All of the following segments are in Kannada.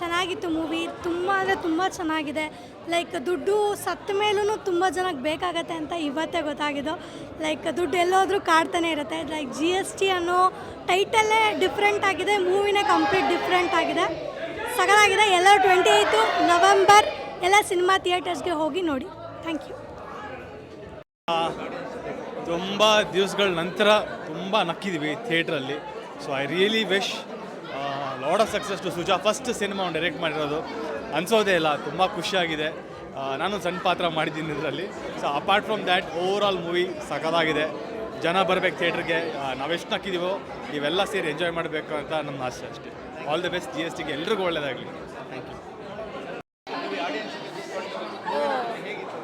ಚೆನ್ನಾಗಿತ್ತು ಮೂವಿ. ತುಂಬ ಅಂದರೆ ತುಂಬ ಚೆನ್ನಾಗಿದೆ. ಲೈಕ್ ದುಡ್ಡು ಸತ್ತ ಮೇಲೂ ತುಂಬ ಜನಕ್ಕೆ ಬೇಕಾಗತ್ತೆ ಅಂತ ಇವತ್ತೇ ಗೊತ್ತಾಗಿದ್ದು. ಲೈಕ್ ದುಡ್ಡು ಎಲ್ಲೋದ್ರೂ ಕಾಡ್ತಾನೆ ಇರುತ್ತೆ. ಲೈಕ್ ಜಿ ಎಸ್ ಟಿ ಅನ್ನೋ ಟೈಟಲ್ಲೇ ಡಿಫ್ರೆಂಟ್ ಆಗಿದೆ. ಮೂವಿನೇ ಕಂಪ್ಲೀಟ್ ಡಿಫ್ರೆಂಟ್ ಆಗಿದೆ. ಸಗಲಾಗಿದೆ ಎಲ್ಲ ಟ್ವೆಂಟಿ ಏಯ್ತು ನವೆಂಬರ್ ಎಲ್ಲ ಸಿನಿಮಾ ಥಿಯೇಟರ್ಸ್ಗೆ ಹೋಗಿ ನೋಡಿ. ಥ್ಯಾಂಕ್ ಯು ತುಂಬ ದಿವಸಗಳ ನಂತರ ತುಂಬ ನಕ್ಕಿದ್ದೀವಿ ಥಿಯೇಟ್ರಲ್ಲಿ so I really wish loads of success to Suja first cinema ಅವ್ನು ಡೈರೆಕ್ಟ್ ಮಾಡಿರೋದು. ಅನಿಸೋದೇ ಇಲ್ಲ ತುಂಬ ಖುಷಿಯಾಗಿದೆ. ನಾನು ಸಣ್ಣ ಪಾತ್ರ ಮಾಡಿದ್ದೀನಿ ಇದರಲ್ಲಿ. So apart from that overall movie ಸಖತ್ತಾಗಿದೆ. ಜನ ಬರಬೇಕು ಥಿಯೇಟ್ರಿಗೆ ನಾವೆಷ್ಟು ನಕ್ಕಿದ್ದೀವೋ ನೀವೆಲ್ಲ ಸೇರಿ ಎಂಜಾಯ್ ಮಾಡಬೇಕು ಅಂತ ನನ್ನ ಆಸೆ ಅಷ್ಟೇ. All the best G S ಟಿಗೆ ಎಲ್ರಿಗೂ ಒಳ್ಳೆಯದಾಗಲಿ ಥ್ಯಾಂಕ್ ಯು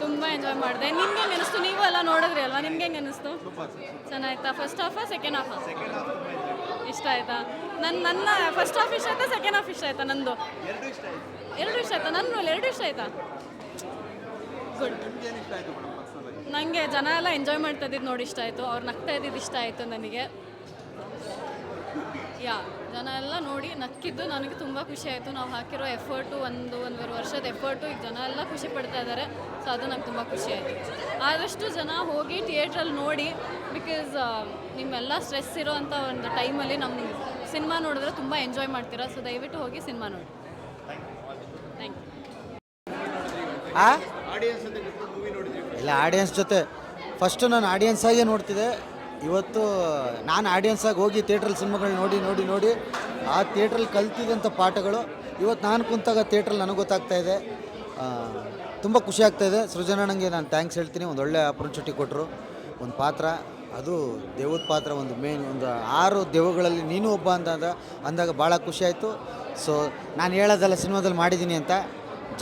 ತುಂಬ ಎಂಜಾಯ್ ಮಾಡಿದೆ. ನಿಮ್ಗೆ ಅನಿಸ್ತು ನೀವು ಎಲ್ಲ ನೋಡಿದ್ರಿ ಅಲ್ವಾ? ನಿಮ್ಗೆ ಹೆಂಗೆ ಅನಿಸ್ತು ಚೆನ್ನಾಗಿತ್ತಾ? ಫಸ್ಟ್ ಹಾಫಾ ಸೆಕೆಂಡ್ ಹಾಫಾ ಇಷ್ಟ ಆಯ್ತಾ? ನನ್ನ ನನ್ನ ಫಸ್ಟ್ ಹಾಫ್ ಇಷ್ಟ ಆಯ್ತಾ ಸೆಕೆಂಡ್ ಹಾಫ್ ಇಷ್ಟ ಆಯ್ತಾ ನಂದು? ಎರಡು ಇಷ್ಟ ಆಯ್ತಾ. ನನ್ನ ಎರಡು ಇಷ್ಟ ಆಯ್ತಾ? ಗುಡ್ ನನಗೆ ಜನ ಎಲ್ಲ ಎಂಜಾಯ್ ಮಾಡ್ತಾ ಇದ್ದಿದ್ದು ನೋಡಿ ಇಷ್ಟ ಆಯಿತು. ಅವ್ರು ನಗ್ತಾ ಇದ್ದಿದ್ದು ಇಷ್ಟ ಆಯಿತು ನನಗೆ. ಯಾ ಜನ ಎಲ್ಲ ನೋಡಿ ನಕ್ಕಿದ್ದು ನನಗೆ ತುಂಬ ಖುಷಿ ಆಯಿತು. ನಾವು ಹಾಕಿರೋ ಎಫರ್ಟು ಒಂದು ಒಂದೂವರೆ ವರ್ಷದ ಎಫರ್ಟು ಈಗ ಜನ ಎಲ್ಲ ಖುಷಿ ಪಡ್ತಾ ಇದ್ದಾರೆ. ಸೊ ಅದು ನಂಗೆ ತುಂಬ ಖುಷಿ ಆಯಿತು. ಆದಷ್ಟು ಜನ ಹೋಗಿ ಥಿಯೇಟ್ರಲ್ಲಿ ನೋಡಿ ಬಿಕಾಸ್ ನಿಮ್ಮೆಲ್ಲ ಸ್ಟ್ರೆಸ್ ಇರೋವಂಥ ಒಂದು ಟೈಮಲ್ಲಿ ನಮ್ಮ ಸಿನಿಮಾ ನೋಡಿದ್ರೆ ತುಂಬ ಎಂಜಾಯ್ ಮಾಡ್ತೀರಾ? ಸೊ ದಯವಿಟ್ಟು ಹೋಗಿ ಸಿನಿಮಾ ನೋಡಿ. ಥ್ಯಾಂಕ್ ಯು ಇಲ್ಲ ಆಡಿಯನ್ಸ್ ಜೊತೆ. ಫಸ್ಟು ನಾನು ಆಡಿಯನ್ಸ್ ಆಗೇ ನೋಡ್ತಿದ್ದೆ. ಇವತ್ತು ನಾನು ಆಡಿಯನ್ಸಾಗಿ ಹೋಗಿ ಥಿಯೇಟ್ರಲ್ಲಿ ಸಿನಿಮಾಗಳು ನೋಡಿ ನೋಡಿ ನೋಡಿ, ಆ ಥಿಯೇಟ್ರಲ್ಲಿ ಕಲ್ತಿದ್ದಂಥ ಪಾಠಗಳು, ಇವತ್ತು ನಾನು ಕುಂತಾಗ ಥಿಯೇಟ್ರಲ್ಲಿ ನನಗೆ ಗೊತ್ತಾಗ್ತಾ ಇದೆ. ತುಂಬ ಖುಷಿ ಆಗ್ತಾ ಇದೆ. ಸೃಜನಣ್ಣಂಗೆ ನಾನು ಥ್ಯಾಂಕ್ಸ್ ಹೇಳ್ತೀನಿ. ಒಂದು ಒಳ್ಳೆ ಆಪರ್ಚುನಿಟಿ ಕೊಟ್ಟರು ಒಂದು ಪಾತ್ರ, ಅದು ದೇವದ ಪಾತ್ರ, ಒಂದು ಮೇನ್ ಒಂದು ಆರು ದೇವಗಳಲ್ಲಿ ನೀನು ಒಬ್ಬ ಅಂದಾಗ ಅಂದಾಗ ಭಾಳ ಖುಷಿ ಆಯಿತು. ಸೊ ನಾನು ಹೇಳೋದಲ್ಲ ಸಿನಿಮಾದಲ್ಲಿ ಮಾಡಿದ್ದೀನಿ ಅಂತ.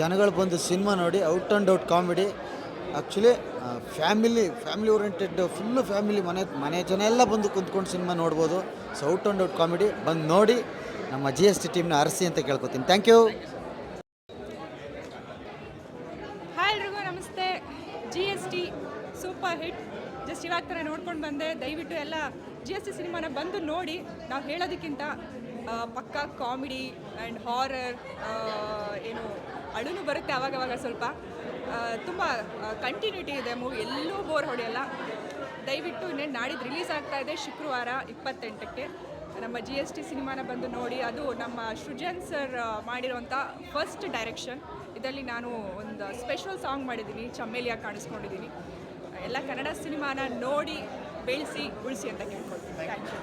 ಜನಗಳು ಬಂದು ಸಿನಿಮಾ ನೋಡಿ out and out comedy actually family family oriented full family ಮನೆ ಮನೆ ಜನ ಎಲ್ಲ ಬಂದು ಕುಂತ್ಕೊಂಡು ಸಿನಿಮಾ ನೋಡ್ಬೋದು. So out and out comedy ಬಂದು ನೋಡಿ ನಮ್ಮ ಜಿ ಎಸ್ ಟಿ ಟೀಮ್ನ ಅರಸಿ ಅಂತ ಕೇಳ್ಕೊತೀನಿ. ಥ್ಯಾಂಕ್ ಯು ಹಾಯ್ ಎಲ್ರಿಗೂ ನಮಸ್ತೆ. G S T super hit just ಇವಾಗ ಥರ ನೋಡ್ಕೊಂಡು ಬಂದೆ. ದಯವಿಟ್ಟು ಎಲ್ಲ ಜಿ ಎಸ್ ಟಿ ಸಿನಿಮಾನ ಬಂದು ನೋಡಿ. ನಾವು ಹೇಳೋದಕ್ಕಿಂತ ಪಕ್ಕಾ ಕಾಮಿಡಿ ಆ್ಯಂಡ್ ಹಾರರ್ ಏನು ಅಳುನು ಬರುತ್ತೆ ಅವಾಗವಾಗ ಸ್ವಲ್ಪ. ತುಂಬ ಕಂಟಿನ್ಯೂಟಿ ಇದೆ ಮೂವಿ. ಎಲ್ಲೂ ಬೋರ್ ಹೊಡೆಯಲ್ಲ. ದಯವಿಟ್ಟು ಇನ್ನೇನು ನಾಡಿದ್ದು ರಿಲೀಸ್ ಆಗ್ತಾ ಇದೆ ಶುಕ್ರವಾರ ಇಪ್ಪತ್ತೆಂಟಕ್ಕೆ. ನಮ್ಮ ಜಿ ಎಸ್ ಟಿ ಸಿನಿಮಾನ ಬಂದು ನೋಡಿ, ಅದು ನಮ್ಮ ಸೃಜನ್ ಸರ್ ಮಾಡಿರೋಂಥ ಫಸ್ಟ್ ಡೈರೆಕ್ಷನ್ ಇದರಲ್ಲಿ ನಾನು ಒಂದು ಸ್ಪೆಷಲ್ ಸಾಂಗ್ ಮಾಡಿದ್ದೀನಿ ಚಮ್ಮೇಲಿಯಾಗಿ ಕಾಣಿಸ್ಕೊಂಡಿದ್ದೀನಿ. ಎಲ್ಲ ಕನ್ನಡ ಸಿನಿಮಾನ ನೋಡಿ, ಬೆಳೆಸಿ, ಉಳಿಸಿ ಅಂತ ಕೇಳ್ಕೊಳ್ತೀನಿ. Thank you